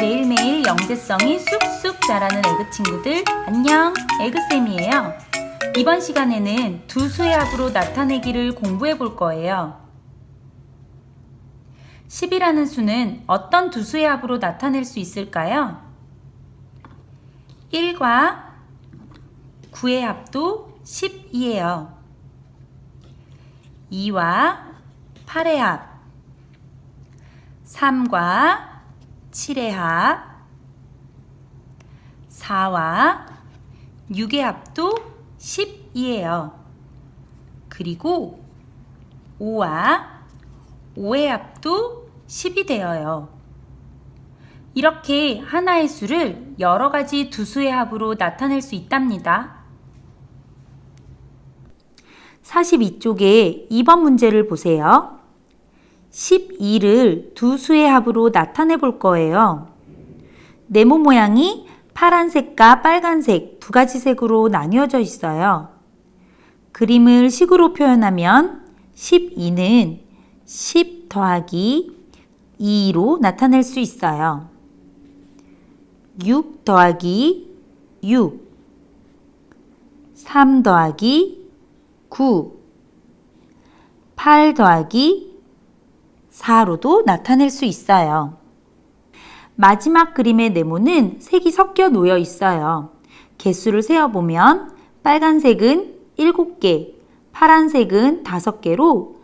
매일매일 영재성이 쑥쑥 자라는 에그 친구들 안녕. 에그쌤이에요. 이번 시간에는 두 수의 합으로 나타내기를 공부해 볼 거예요. 10이라는 수는 어떤 두 수의 합으로 나타낼 수 있을까요? 1과 9의 합도 12예요 2와 8의 합 3과 7의 합, 4와 6의 합도 12예요. 그리고 5와 5의 합도 10이 되어요. 이렇게 하나의 수를 여러 가지 두 수의 합으로 나타낼 수 있답니다. 42쪽에 2번 문제를 보세요. 12를 두 수의 합으로 나타내 볼 거예요. 네모 모양이 파란색과 빨간색 두 가지 색으로 나뉘어져 있어요. 그림을 식으로 표현하면 12는 10 더하기 2로 나타낼 수 있어요. 6 더하기 6, 3 더하기 9, 8 더하기 4로도 나타낼 수 있어요. 마지막 그림의 네모는 색이 섞여 놓여 있어요. 개수를 세어보면 빨간색은 7개, 파란색은 5개로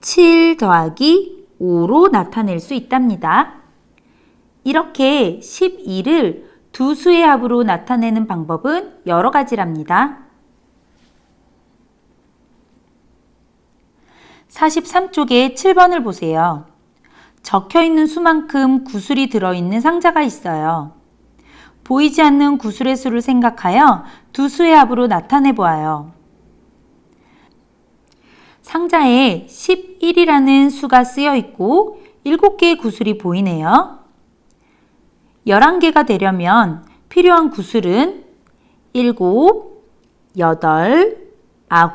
7 더하기 5로 나타낼 수 있답니다. 이렇게 12를 두 수의 합으로 나타내는 방법은 여러 가지랍니다. 43쪽에 7번을 보세요. 적혀 있는 수만큼 구슬이 들어있는 상자가 있어요. 보이지 않는 구슬의 수를 생각하여 두 수의 합으로 나타내 보아요. 상자에 11이라는 수가 쓰여 있고 7개의 구슬이 보이네요. 11개가 되려면 필요한 구슬은 7, 8,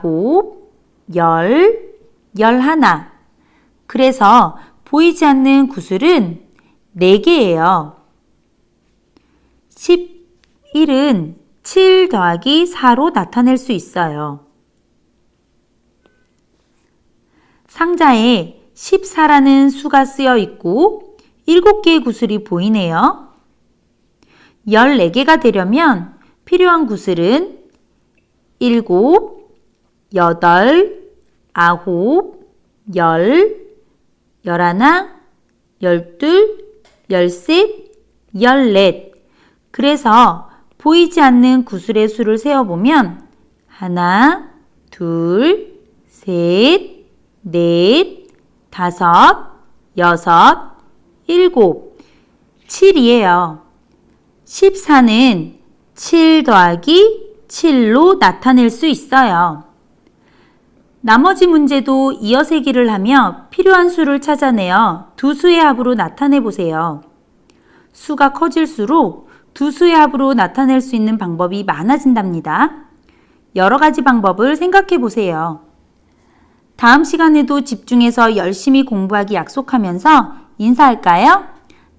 9, 10, 열하나. 그래서 보이지 않는 구슬은 4개예요. 11은 7 더하기 4로 나타낼 수 있어요. 상자에 14라는 수가 쓰여 있고 7개의 구슬이 보이네요. 14개가 되려면 필요한 구슬은 7, 8, 아홉, 열, 열하나, 열둘, 열셋, 열넷. 그래서 보이지 않는 구슬의 수를 세어보면 하나, 둘, 셋, 넷, 다섯, 여섯, 일곱, 7이에요. 14는 7 더하기 7로 나타낼 수 있어요. 나머지 문제도 이어세기를 하며 필요한 수를 찾아내어 두 수의 합으로 나타내 보세요. 수가 커질수록 두 수의 합으로 나타낼 수 있는 방법이 많아진답니다. 여러 가지 방법을 생각해 보세요. 다음 시간에도 집중해서 열심히 공부하기 약속하면서 인사할까요?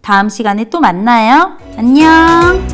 다음 시간에 또 만나요. 안녕!